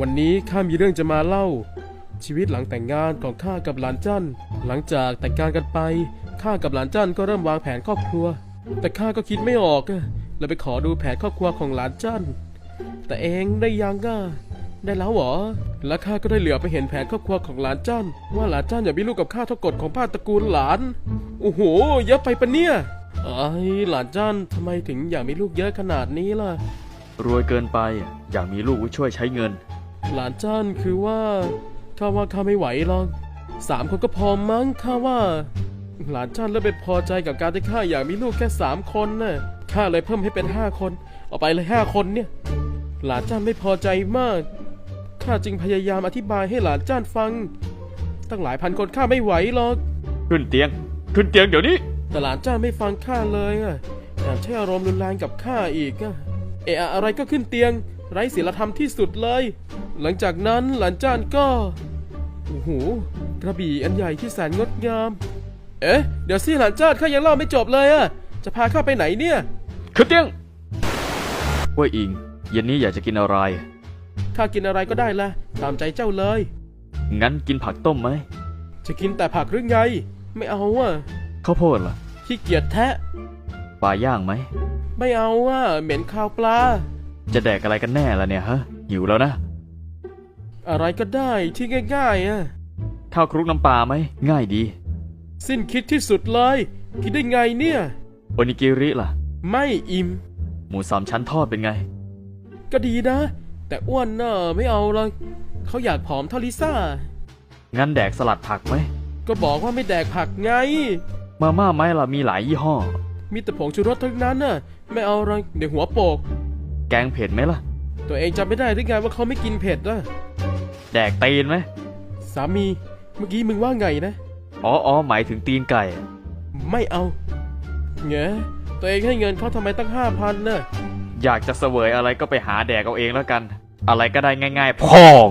วันนี้ข้ามีเรื่องจะมาเล่า ชีวิตหลังแต่งงานของข้ากับหลานจันหลังจากแต่งงานกันไปข้ากับหลานจันก็เริ่มวางแผนครอบครัว แต่ข้าก็คิดไม่ออกเลยไปขอดูแผนครอบครัวของหลานจันแต่เองได้ยังก็ได้แล้วเหรอ และข้าก็ได้เหลือไปเห็นแผนครอบครัวของหลานจันว่าหลานจันอยากมีลูกกับข้าเท่ากฎของบ้าตระกูลหลาน โอ้โห เยอะไปปะเนี่ยไอ้หลานจันทำไมถึงอยากมีลูกเยอะขนาดนี้ล่ะ รวยเกินไป อยากมีลูกไว้ช่วยใช้เงิน หลานจ้านคือว่าข้าว่าข้าไม่ไหวหรอกสามคนก็พอมั้งข้าว่า หลานจ้านเริ่มไปพอใจกับการที่ข้าอยากมีลูกแค่สามคนน่ะข้าเลยเพิ่มให้เป็นห้าคนเอาไปเลยห้าคนเนี่ย หลานจ้านไม่พอใจมากข้าจึงพยายามอธิบายให้หลานจ้านฟัง ตั้งหลายพันคนข้าไม่ไหวหรอกขึ้นเตียง ขึ้นเตียงเดี๋ยวนี้แต่หลานจ้านไม่ฟังข้าเลยอะแถมใช้อารมณ์รุนแรงกับข้าอีกอะเอะอะอะไรก็ขึ้นเตียง ไร้ศีลธรรมที่สุดเลย หลังจากนั้นหลานจ้านก็ โอ้โหกระบี่อันใหญ่ที่แสนงดงาม เอ๊ะ เดี๋ยวสิหลานจ้านข้ายังเล่าไม่จบเลยอะจะพาข้าไปไหนเนี่ยขึ้นเตียงเว่าอิง เย็นนี้อยากจะกินอะไร ข้ากินอะไรก็ได้ละตามใจเจ้าเลย งั้นกินผักต้มไหม จะกินแต่ผักหรือไง ไม่เอาอะข้าวโพดล่ะขี้เกียจแทะ ปลาย่างไหม ไม่เอาอะเหม็นข้าวปลา จะแดกอะไรกันแน่ล่ะเนี่ยฮะ หิวแล้วนะ อะไรก็ได้ที่ง่ายๆอะข้าวคลุกน้ำปลาไหม ง่ายดี สิ้นคิดที่สุดเลย คิดได้ไงเนี่ย โอนิกิริล่ะ ไม่อิ่ม หมูสามชั้นทอดเป็นไง ก็ดีนะ แต่อ้วนน่ะไม่เอาเลยเขาอยากผอมเท่าลิซ่า งั้นแดกสลัดผักไหม ก็บอกว่าไม่แดกผักไง มาม่าไหมล่ะมีหลายยี่ห้อ มีแต่ผงชูรสทั้งนั้นน่ะ ไม่เอาเลยเดี๋ยวหัวโปก แกงเผ็ดไหมล่ะ ตัวเองจำไม่ได้หรือไงว่าเขาไม่กินเผ็ดนะ แดกตีนไหมสามี เมื่อกี้มึงว่าไงนะ อ๋ออ๋อหมายถึงตีนไก่ ไม่เอาเงตัวเองให้เงินเขาทำไมตั้งห้าพันน่ะอยากจะเสวยอะไรก็ไปหาแดกเอาเองแล้วกัน อะไรก็ได้ง่าย ๆ พอง